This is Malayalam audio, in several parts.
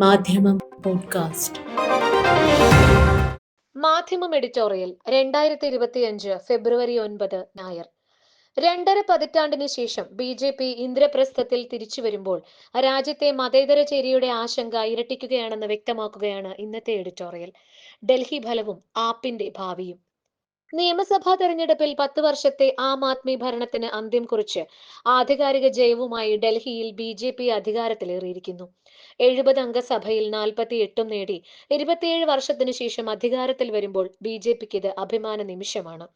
മാധ്യമം പോഡ്കാസ്റ്റ്. മാധ്യമം എഡിറ്റോറിയൽ രണ്ടായിരത്തി ഇരുപത്തിയഞ്ച് ഫെബ്രുവരി ഒൻപത് നായർ. രണ്ടര പതിറ്റാണ്ടിന് ശേഷം ബി ജെ പി ഇന്ദ്രപ്രസ്ഥത്തിൽ തിരിച്ചു വരുമ്പോൾ രാജ്യത്തെ മതേതര ചേരിയുടെ ആശങ്ക ഇരട്ടിക്കുകയാണെന്ന് വ്യക്തമാക്കുകയാണ് ഇന്നത്തെ എഡിറ്റോറിയൽ. ഡൽഹി ഫലവും ആപ്പിന്റെ ഭാവിയും. നിയമസഭാ തെരഞ്ഞെടുപ്പിൽ പത്ത് വർഷത്തെ ആം ആദ്മി ഭരണത്തിന് അന്ത്യം കുറിച്ച് ആധികാരിക ജയവുമായി ഡൽഹിയിൽ ബി ജെ പി അധികാരത്തിലേറിയിരിക്കുന്നു. എഴുപത് അംഗ സഭയിൽ നാൽപ്പത്തി എട്ടും നേടി. ഇരുപത്തിയേഴ് വർഷത്തിനു ശേഷം അധികാരത്തിൽ വരുമ്പോൾ ബി ജെ പിക്ക് ഇത് അഭിമാന നിമിഷമാണ്.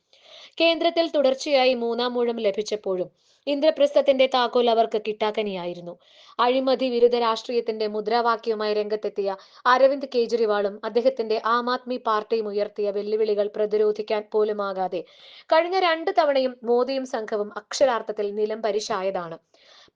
കേന്ദ്രത്തിൽ തുടർച്ചയായി മൂന്നാം ഊഴം ലഭിച്ചപ്പോഴും ഇന്ദ്രപ്രസ്ഥത്തിന്റെ താക്കോൽ അവർക്ക് കിട്ടാക്കനിയായിരുന്നു. അഴിമതി വിരുദ്ധ രാഷ്ട്രീയത്തിന്റെ മുദ്രാവാക്യവുമായി രംഗത്തെത്തിയ അരവിന്ദ് കേജ്രിവാളും അദ്ദേഹത്തിന്റെ ആം ആദ്മി പാർട്ടിയും ഉയർത്തിയ വെല്ലുവിളികൾ പ്രതിരോധിക്കാൻ പോലുമാകാതെ കഴിഞ്ഞ രണ്ട് തവണയും മോദിയും സംഘവും അക്ഷരാർത്ഥത്തിൽ നിലം പരിശായതാണ്.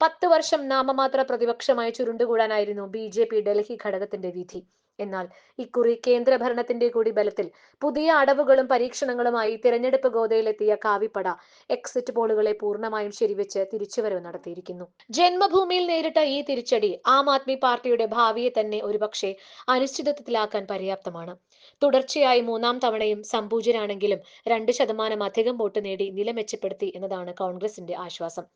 പത്ത് വർഷം നാമമാത്ര പ്രതിപക്ഷമായി ചുരുണ്ടുകൂടാനായിരുന്നു ബി ഡൽഹി ഘടകത്തിന്റെ വിധി. എന്നാൽ ഇക്കുറി കേന്ദ്ര ഭരണത്തിന്റെ കൂടി ബലത്തിൽ പുതിയ അടവുകളും പരീക്ഷണങ്ങളുമായി തിരഞ്ഞെടുപ്പ് ഗോതയിലെത്തിയ കാവിപ്പട എക്സിറ്റ് പോളുകളെ പൂർണമായും ശരിവെച്ച് തിരിച്ചുവരവ് നടത്തിയിരിക്കുന്നു. ജന്മഭൂമിയിൽ നേരിട്ട ഈ തിരിച്ചടി ആം ആദ്മി പാർട്ടിയുടെ ഭാവിയെ തന്നെ ഒരുപക്ഷെ അനിശ്ചിതത്വത്തിലാക്കാൻ പര്യാപ്തമാണ്. തുടർച്ചയായി മൂന്നാം തവണയും സംപൂജരാണെങ്കിലും രണ്ട് ശതമാനം അധികം വോട്ട് നേടി നില മെച്ചപ്പെടുത്തി എന്നതാണ് കോൺഗ്രസിന്റെ ആശ്വാസം.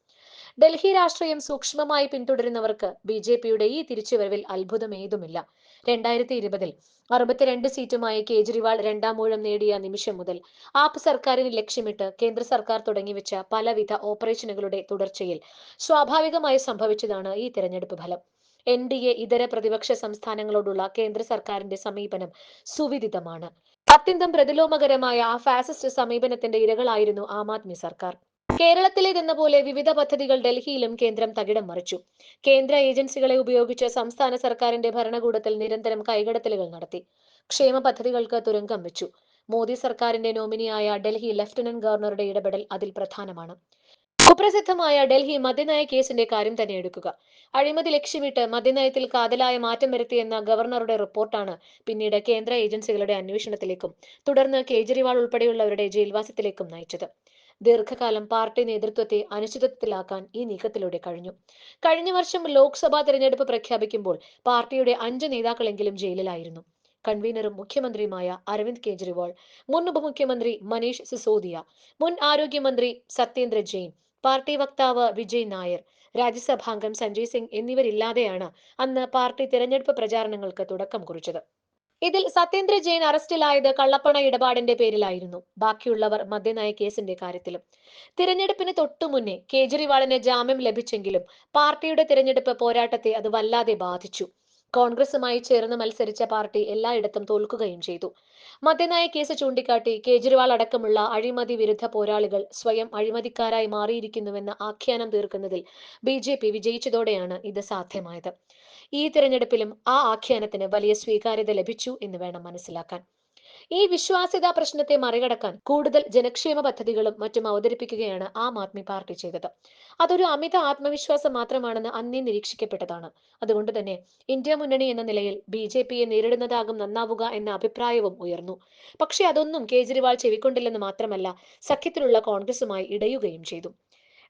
ഡൽഹി രാഷ്ട്രീയം സൂക്ഷ്മമായി പിന്തുടരുന്നവർക്ക് ബി ജെ പിയുടെ ഈ തിരിച്ചുവരവിൽ അത്ഭുതമേതുമില്ല. രണ്ടായിരത്തി ഇരുപതിൽ അറുപത്തിരണ്ട് സീറ്റുമായി കേജ്രിവാൾ രണ്ടാം മൂഴം നേടിയ നിമിഷം മുതൽ ആപ്പ് സർക്കാരിന് ലക്ഷ്യമിട്ട് കേന്ദ്ര സർക്കാർ തുടങ്ങിവെച്ച പലവിധ ഓപ്പറേഷനുകളുടെ തുടർച്ചയിൽ സ്വാഭാവികമായി സംഭവിച്ചതാണ് ഈ തെരഞ്ഞെടുപ്പ് ഫലം. എൻ ഡി എ ഇതര പ്രതിപക്ഷ സംസ്ഥാനങ്ങളോടുള്ള കേന്ദ്ര സർക്കാരിന്റെ സമീപനം സുവിദിതമാണ്. അത്യന്തം പ്രതിലോമകരമായ ആ ഫാസിസ്റ്റ് സമീപനത്തിന്റെ ഇരകളായിരുന്നു ആം ആദ്മി സർക്കാർ. കേരളത്തിലേതെന്ന പോലെ വിവിധ പദ്ധതികൾ ഡൽഹിയിലും കേന്ദ്രം തകിടം മറിച്ചു. കേന്ദ്ര ഏജൻസികളെ ഉപയോഗിച്ച് സംസ്ഥാന സർക്കാരിന്റെ ഭരണകൂടത്തിൽ നിരന്തരം കൈകടത്തലുകൾ നടത്തി. ക്ഷേമ പദ്ധതികൾക്ക് തുരങ്കം വെച്ചു. മോദി സർക്കാരിന്റെ നോമിനിയായ ഡൽഹി ലഫ്റ്റനന്റ് ഗവർണറുടെ ഇടപെടൽ അതിൽ പ്രധാനമാണ്. കുപ്രസിദ്ധമായ ഡൽഹി മദ്യനയ കേസിന്റെ കാര്യം തന്നെ എടുക്കുക. അഴിമതി ലക്ഷ്യമിട്ട് മദ്യനയത്തിൽ കാതലായ മാറ്റം വരുത്തിയെന്ന ഗവർണറുടെ റിപ്പോർട്ടാണ് പിന്നീട് കേന്ദ്ര ഏജൻസികളുടെ അന്വേഷണത്തിലേക്കും തുടർന്ന് കേജ്രിവാൾ ഉൾപ്പെടെയുള്ളവരുടെ ജയിൽവാസത്തിലേക്കും നയിച്ചത്. ദീർഘകാലം പാർട്ടി നേതൃത്വത്തെ അനിശ്ചിതത്വത്തിലാക്കാൻ ഈ നീക്കത്തിലൂടെ കഴിഞ്ഞു. കഴിഞ്ഞ വർഷം ലോക്സഭാ തെരഞ്ഞെടുപ്പ് പ്രഖ്യാപിക്കുമ്പോൾ പാർട്ടിയുടെ അഞ്ച് നേതാക്കളെങ്കിലും ജയിലിലായിരുന്നു. കൺവീനറും മുഖ്യമന്ത്രിയുമായ അരവിന്ദ് കെജ്രിവാൾ മുൻ ഉപമുഖ്യമന്ത്രി മനീഷ് സിസോദിയ മുൻ ആരോഗ്യമന്ത്രി സത്യേന്ദ്ര ജെയിൻ പാർട്ടി വക്താവ് വിജയ് നായർ രാജ്യസഭാംഗം സഞ്ജയ് സിംഗ് എന്നിവരില്ലാതെയാണ് അന്ന് പാർട്ടി തിരഞ്ഞെടുപ്പ് പ്രചാരണങ്ങൾക്ക് തുടക്കം കുറിച്ചത്. ഇതിൽ സത്യേന്ദ്ര ജെയിൻ അറസ്റ്റിലായത് കള്ളപ്പണ ഇടപാടിന്റെ പേരിലായിരുന്നു. ബാക്കിയുള്ളവർ മദ്യനയ കേസിന്റെ കാര്യത്തിലും. തിരഞ്ഞെടുപ്പിന് തൊട്ടു മുന്നേ കേജ്രിവാളിന് ജാമ്യം ലഭിച്ചെങ്കിലും പാർട്ടിയുടെ തിരഞ്ഞെടുപ്പ് പോരാട്ടത്തെ അത് വല്ലാതെ ബാധിച്ചു. കോൺഗ്രസുമായി ചേർന്ന് മത്സരിച്ച പാർട്ടി എല്ലായിടത്തും തോൽക്കുകയും ചെയ്തു. മദ്യനയ കേസ് ചൂണ്ടിക്കാട്ടി കേജ്രിവാൾ അടക്കമുള്ള അഴിമതി വിരുദ്ധ പോരാളികൾ സ്വയം അഴിമതിക്കാരായി മാറിയിരിക്കുന്നുവെന്ന ആഖ്യാനം തീർക്കുന്നതിൽ ബി ജെ പി വിജയിച്ചതോടെയാണ് ഇത് സാധ്യമായത്. ഈ തിരഞ്ഞെടുപ്പിലും ആ ആഖ്യാനത്തിന് വലിയ സ്വീകാര്യത ലഭിച്ചു എന്ന് വേണം മനസ്സിലാക്കാൻ. ഈ വിശ്വാസ്യതാ പ്രശ്നത്തെ മറികടക്കാൻ കൂടുതൽ ജനക്ഷേമ പദ്ധതികളും മറ്റും അവതരിപ്പിക്കുകയാണ് ആം ആദ്മി പാർട്ടി ചെയ്തത്. അതൊരു അമിത ആത്മവിശ്വാസം മാത്രമാണെന്ന് അന്നേ നിരീക്ഷിക്കപ്പെട്ടതാണ്. അതുകൊണ്ട് തന്നെ ഇന്ത്യ മുന്നണി എന്ന നിലയിൽ ബി ജെ പിയെ നേരിടുന്നതാകും നന്നാവുക എന്ന അഭിപ്രായവും ഉയർന്നു. പക്ഷെ അതൊന്നും കേജ്രിവാൾ ചെവിക്കൊണ്ടില്ലെന്ന് മാത്രമല്ല സഖ്യത്തിലുള്ള കോൺഗ്രസുമായി ഇടയുകയും ചെയ്തു.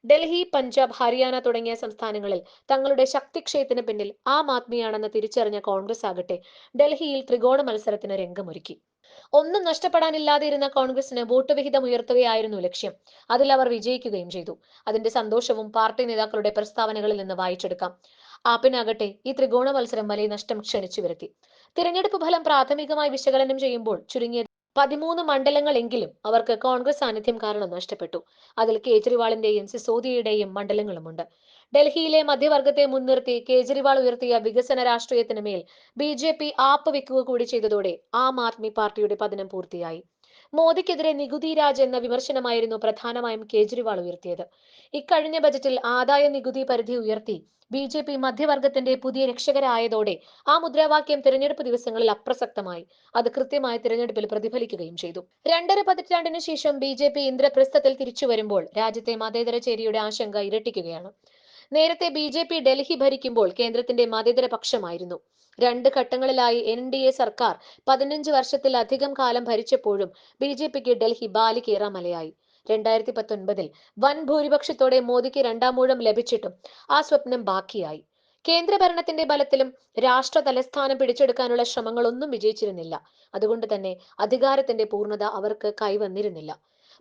ഡൽഹി പഞ്ചാബ് ഹരിയാന തുടങ്ങിയ സംസ്ഥാനങ്ങളിൽ തങ്ങളുടെ ശക്തിക്ഷയത്തിന് പിന്നിൽ ആം ആദ്മിയാണെന്ന് തിരിച്ചറിഞ്ഞ കോൺഗ്രസ് ആകട്ടെ ഡൽഹിയിൽ ത്രികോണ മത്സരത്തിന് രംഗമൊരുക്കി. ഒന്നും നഷ്ടപ്പെടാനില്ലാതെ ഇരുന്ന കോൺഗ്രസിന് വോട്ട് വിഹിതം ഉയർത്തുകയായിരുന്നു ലക്ഷ്യം. അതിൽ അവർ വിജയിക്കുകയും ചെയ്തു. അതിന്റെ സന്തോഷവും പാർട്ടി നേതാക്കളുടെ പ്രസ്താവനകളിൽ നിന്ന് വായിച്ചെടുക്കാം. ആപ്പിനാകട്ടെ ഈ ത്രികോണ മത്സരം വലിയ നഷ്ടം ക്ഷണിച്ചു വരുത്തി. തിരഞ്ഞെടുപ്പ് ഫലം പ്രാഥമികമായി വിശകലനം ചെയ്യുമ്പോൾ ചുരുങ്ങിയ പതിമൂന്ന് മണ്ഡലങ്ങളെങ്കിലും അവർക്ക് കോൺഗ്രസ് സാന്നിധ്യം കാരണം നഷ്ടപ്പെട്ടു. അതിൽ കേജ്രിവാളിന്റെയും സിസോദിയുടെയും മണ്ഡലങ്ങളുമുണ്ട്. ഡൽഹിയിലെ മധ്യവർഗത്തെ മുൻനിർത്തി കേജ്രിവാൾ ഉയർത്തിയ വികസന രാഷ്ട്രീയത്തിന് മേൽ ബി ജെ പി ആപ്പ് വെക്കുക കൂടി ചെയ്തതോടെ ആം ആദ്മി പാർട്ടിയുടെ പതനം പൂർത്തിയായി. മോദിക്കെതിരെ നികുതി രാജ് എന്ന വിമർശനമായിരുന്നു പ്രധാനമായും കേജ്രിവാൾ ഉയർത്തിയത്. ഇക്കഴിഞ്ഞ ബജറ്റിൽ ആദായ നികുതി പരിധി ഉയർത്തി ബി ജെ പി മധ്യവർഗത്തിന്റെ പുതിയ രക്ഷകരായതോടെ ആ മുദ്രാവാക്യം തിരഞ്ഞെടുപ്പ് ദിവസങ്ങളിൽ അപ്രസക്തമായി. അത് കൃത്യമായ തിരഞ്ഞെടുപ്പിൽ പ്രതിഫലിക്കുകയും ചെയ്തു. രണ്ടര പതിറ്റാണ്ടിനു ശേഷം ബി ജെ പി ഇന്ദ്രപ്രസ്ഥത്തിൽ തിരിച്ചു വരുമ്പോൾ രാജ്യത്തെ മതേതര ചേരിയുടെ ആശങ്ക ഇരട്ടിക്കുകയാണ്. നേരത്തെ ബി ജെ പി ഡൽഹി ഭരിക്കുമ്പോൾ കേന്ദ്രത്തിന്റെ മതേതര പക്ഷമായിരുന്നു. രണ്ട് ഘട്ടങ്ങളിലായി എൻ ഡി എ സർക്കാർ പതിനഞ്ച് വർഷത്തിലധികം കാലം ഭരിച്ചപ്പോഴും ബി ജെ പിക്ക് ഡൽഹി ബാലികേറാമലയായി രണ്ടായിരത്തി പത്തൊൻപതിൽ വൻ ഭൂരിപക്ഷത്തോടെ മോദിക്ക് രണ്ടാമൂഴം ലഭിച്ചിട്ടും ആ സ്വപ്നം ബാക്കിയായി. കേന്ദ്രഭരണത്തിന്റെ ബലത്തിലും രാഷ്ട്ര തലസ്ഥാനം പിടിച്ചെടുക്കാനുള്ള ശ്രമങ്ങളൊന്നും വിജയിച്ചിരുന്നില്ല. അതുകൊണ്ട് തന്നെ അധികാരത്തിന്റെ പൂർണത അവർക്ക് കൈവന്നിരുന്നില്ല.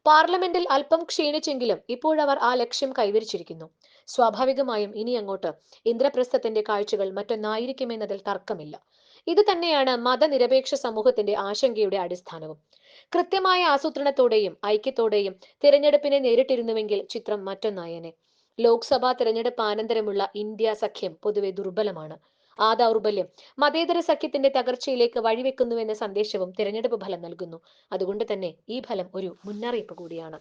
പാർലമെന്റിൽ അല്പം ക്ഷീണിച്ചെങ്കിലും ഇപ്പോഴവർ ആ ലക്ഷ്യം കൈവരിച്ചിരിക്കുന്നു. സ്വാഭാവികമായും ഇനി അങ്ങോട്ട് ഇന്ദ്രപ്രസ്ഥത്തിന്റെ കാഴ്ചകൾ മറ്റൊന്നായിരിക്കുമെന്നതിൽ തർക്കമില്ല. ഇത് തന്നെയാണ് മതനിരപേക്ഷ സമൂഹത്തിന്റെ ആശങ്കയുടെ അടിസ്ഥാനവും. കൃത്യമായ ആസൂത്രണത്തോടെയും ഐക്യത്തോടെയും തിരഞ്ഞെടുപ്പിനെ നേരിട്ടിരുന്നുവെങ്കിൽ ചിത്രം മറ്റൊന്നായേനെ. ലോക്സഭാ തിരഞ്ഞെടുപ്പ് അനന്തരമുള്ള ഇന്ത്യ സഖ്യം പൊതുവെ ദുർബലമാണ്. ആ ദൗർബല്യം മതേതര സഖ്യത്തിന്റെ തകർച്ചയിലേക്ക് വഴിവെക്കുന്നുവെന്ന സന്ദേശവും തിരഞ്ഞെടുപ്പ് ഫലം നൽകുന്നു. അതുകൊണ്ട് തന്നെ ഈ ഫലം ഒരു മുന്നറിയിപ്പ് കൂടിയാണ്.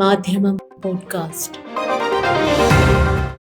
മാധ്യമം പോഡ്കാസ്റ്റ്